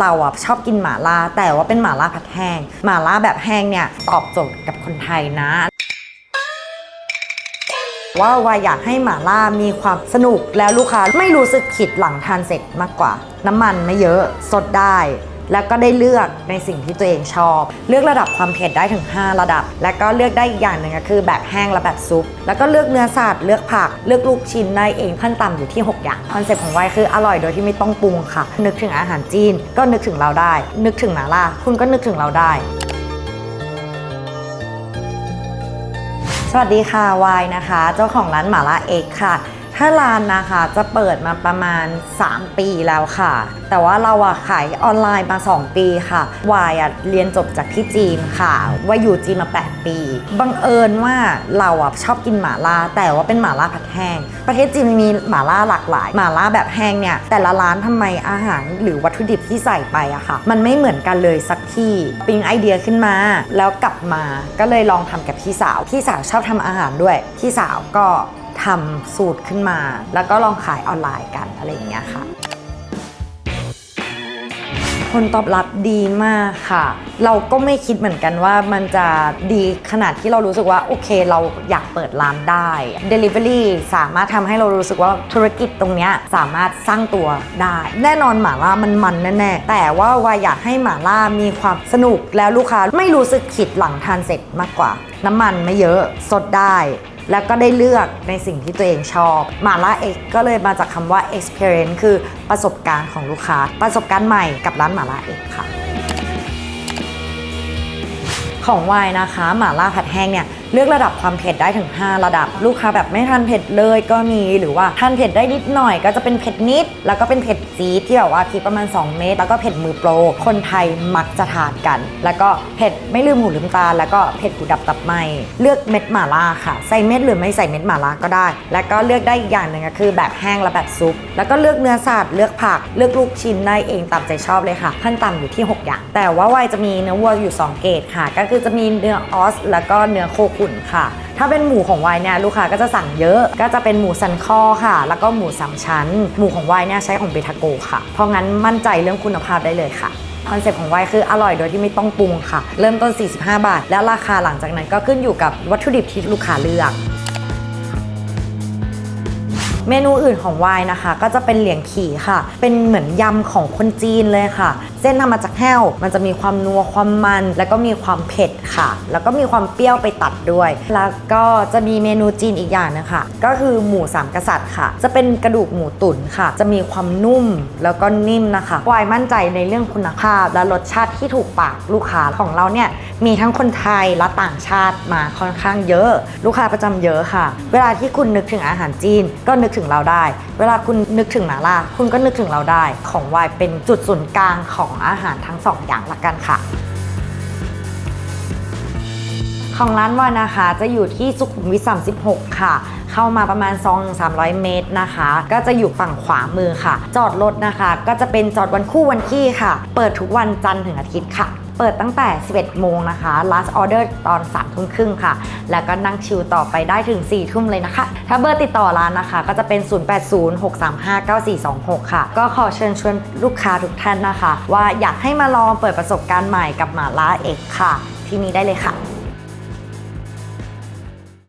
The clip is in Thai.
เราอะชอบกินหมาล่าแต่ว่าเป็นหมาล่าผัดแห้งหมาล่าแบบแห้งเนี่ยตอบโจทย์กับคนไทยนะ ว่าวายอยากให้หมาล่ามีความสนุกแล้วลูกค้าไม่รู้สึกขิดหลังทานเสร็จมากกว่า น้ำมันไม่เยอะสดได้ แล้วก็ได้เลือกในสิ่งที่ตัวเองชอบ เลือกระดับความเผ็ดได้ถึง 5 ระดับ แล้วก็เลือกได้อีกอย่างหนึ่งก็คือแบบแห้งและแบบซุป แล้วก็เลือกเนื้อสัตว์เลือกผัก เลือกลูกชิ้นได้เองขั้นต่ำอยู่ที่ 6 อย่างคอนเซ็ปต์ของวายคืออร่อยโดยที่ไม่ต้องปรุงค่ะ นึกถึงอาหารจีนก็นึกถึงเราได้ นึกถึงหมาล่าคุณก็นึกถึงเราได้สวัสดีค่ะวายนะคะ เจ้าของร้านหมาล่าเอกค่ะ ถ้าร้านนะคะจะเปิดมาประมาณ 3 ปีแล้วค่ะ แต่ว่าเราอะขายออนไลน์มา 2 ปีค่ะ วายอะเรียนจบจากที่จีนค่ะ ว่าอยู่จีนมา 8 ปี บังเอิญว่าเราอะชอบกินหมาล่า แต่ว่าเป็นหมาล่าผัดแห้ง ประเทศจีนมีหมาล่าหลากหลาย หมาล่าแบบแห้งเนี่ย แต่ละร้านทำไมอาหารหรือวัตถุดิบที่ใส่ไปอะค่ะ มันไม่เหมือนกันเลยสักที่ปิ๊งไอเดียขึ้นมา แล้วกลับมา ก็เลยลองทำกับพี่สาว พี่สาวชอบทำอาหารด้วย พี่สาวก็ ทำสูตรขึ้นมา แล้วก็ลองขายออนไลน์กันอะไรอย่างเงี้ยค่ะ ผลตอบรับดีมากค่ะ เราก็ไม่คิดเหมือนกันว่ามันจะดีขนาดที่เรารู้สึกว่า โอเคเราอยากเปิดร้านได้ Delivery สามารถทำให้เรารู้สึกว่าธุรกิจตรงเนี้ยสามารถสร้างตัวได้ แน่นอนหมาล่ามันมันแน่ๆแต่ว่าวายอยากให้หมาล่ามีความสนุกแล้วลูกค้าไม่รู้สึกขิดหลังทานเสร็จมากกว่า น้ำมันไม่เยอะสดได้ แล้วก็ได้เลือกในสิ่งที่ตัวเองชอบหมาล่าเอกก็เลยมาจากคำว่า experience คือประสบการณ์ของลูกค้า ประสบการณ์ใหม่กับร้านหมาล่าเอกค่ะ ของวายนะคะหม่าล่าผัดแห้งเนี่ยเลือกระดับความเผ็ดได้ถึง 5 ระดับ ลูกค้าแบบไม่ทานเผ็ดเลยก็มีหรือว่าทานเผ็ดได้นิดหน่อยก็จะเป็นเผ็ดนิด แล้วก็เป็นเผ็ดจี๊ดที่แบบว่าพริกประมาณ 2 เม็ดแล้วก็เผ็ดมือโปร คนไทยมักจะทานกัน แล้วก็เผ็ดไม่ลืมหูลืมตา แล้วก็เผ็ดหูดับตับไหมเลือกเม็ดหม่าล่าค่ะใส่เม็ดหรือไม่ใส่เม็ดหม่าล่าก็ได้ แล้วก็เลือกได้อีกอย่างหนึ่งก็คือแบบแห้งและแบบซุป แล้วก็เลือกเนื้อสัตว์เลือกผักเลือกลูกชิ้นได้เองตามใจชอบเลยค่ะขั้นต่ำอยู่ที่ 6 อย่าง แต่ว่าวายจะมีเนื้อวัวอยู่ 2 เกรดค่ะ ก็คือจะมีเนื้อออส แล้วก็เนื้อโคขุนค่ะ ถ้าเป็นหมูของวายเนี่ยลูกค้าก็จะสั่งเยอะ ก็จะเป็นหมูสันคอค่ะ แล้วก็หมูสามชั้น หมูของวายเนี่ยใช้ของเบทาโกค่ะ เพราะงั้นมั่นใจเรื่องคุณภาพได้เลยค่ะคอนเซ็ปต์ของวายคืออร่อยโดยที่ไม่ต้องปรุงค่ะ เริ่มต้น 45 บาท และราคาหลังจากนั้นก็ขึ้นอยู่กับวัตถุดิบที่ลูกค้าเลือก เมนูอื่นของวายนะคะ ก็จะเป็นเหลียงขี่ค่ะ เป็นเหมือนยำของคนจีนเลยค่ะ เส้นทำมาจากแห้ว มันจะมีความนัวความมัน แล้วก็มีความเผ็ดค่ะ แล้วก็มีความเปรี้ยวไปตัดด้วย แล้วก็จะมีเมนูจีนอีกอย่างนึงค่ะก็คือหมูสามกษัตริย์ค่ะ จะเป็นกระดูกหมูตุ๋นค่ะ จะมีความนุ่มแล้วก็นิ่มนะคะวายมั่นใจในเรื่องคุณภาพและรสชาติที่ถูกปากลูกค้าของเราเนี่ยมีทั้งคนไทยและต่างชาติมาค่อนข้างเยอะ ลูกค้าประจำเยอะค่ะ เวลาที่คุณนึกถึงอาหารจีนก็นึกถึงเราได้ เวลาคุณนึกถึงหมาล่าคุณก็นึกถึงเราได้ ของวายเป็นจุดศูนย์กลางของอาหารทั้งสองอย่างละกันค่ะ ของร้านวายนะคะ จะอยู่ที่สุขุมวิท 36 ค่ะเข้ามาประมาณ 2-300 เมตรนะคะ ก็จะอยู่ฝั่งขวามือค่ะ จอดรถนะคะ ก็จะเป็นจอดวันคู่วันขี้ค่ะ เปิดทุกวันจันทร์ถึงอาทิตย์ค่ะ เปิดตั้งแต่ 11 โมงนะคะ last order ตอน3ทุ่มครึ่งค่ะ แล้วก็นั่งชิลต่อไปได้ถึง 4 ทุ่มเลยนะคะ ถ้าเบอร์ติดต่อร้านนะคะ ก็จะเป็น 0806359426 ค่ะ ก็ขอเชิญชวนลูกค้าทุกท่านนะคะ ว่าอยากให้มาลองเปิดประสบการณ์ใหม่กับหมาล่าเอกค่ะ ที่นี่ได้เลยค่ะ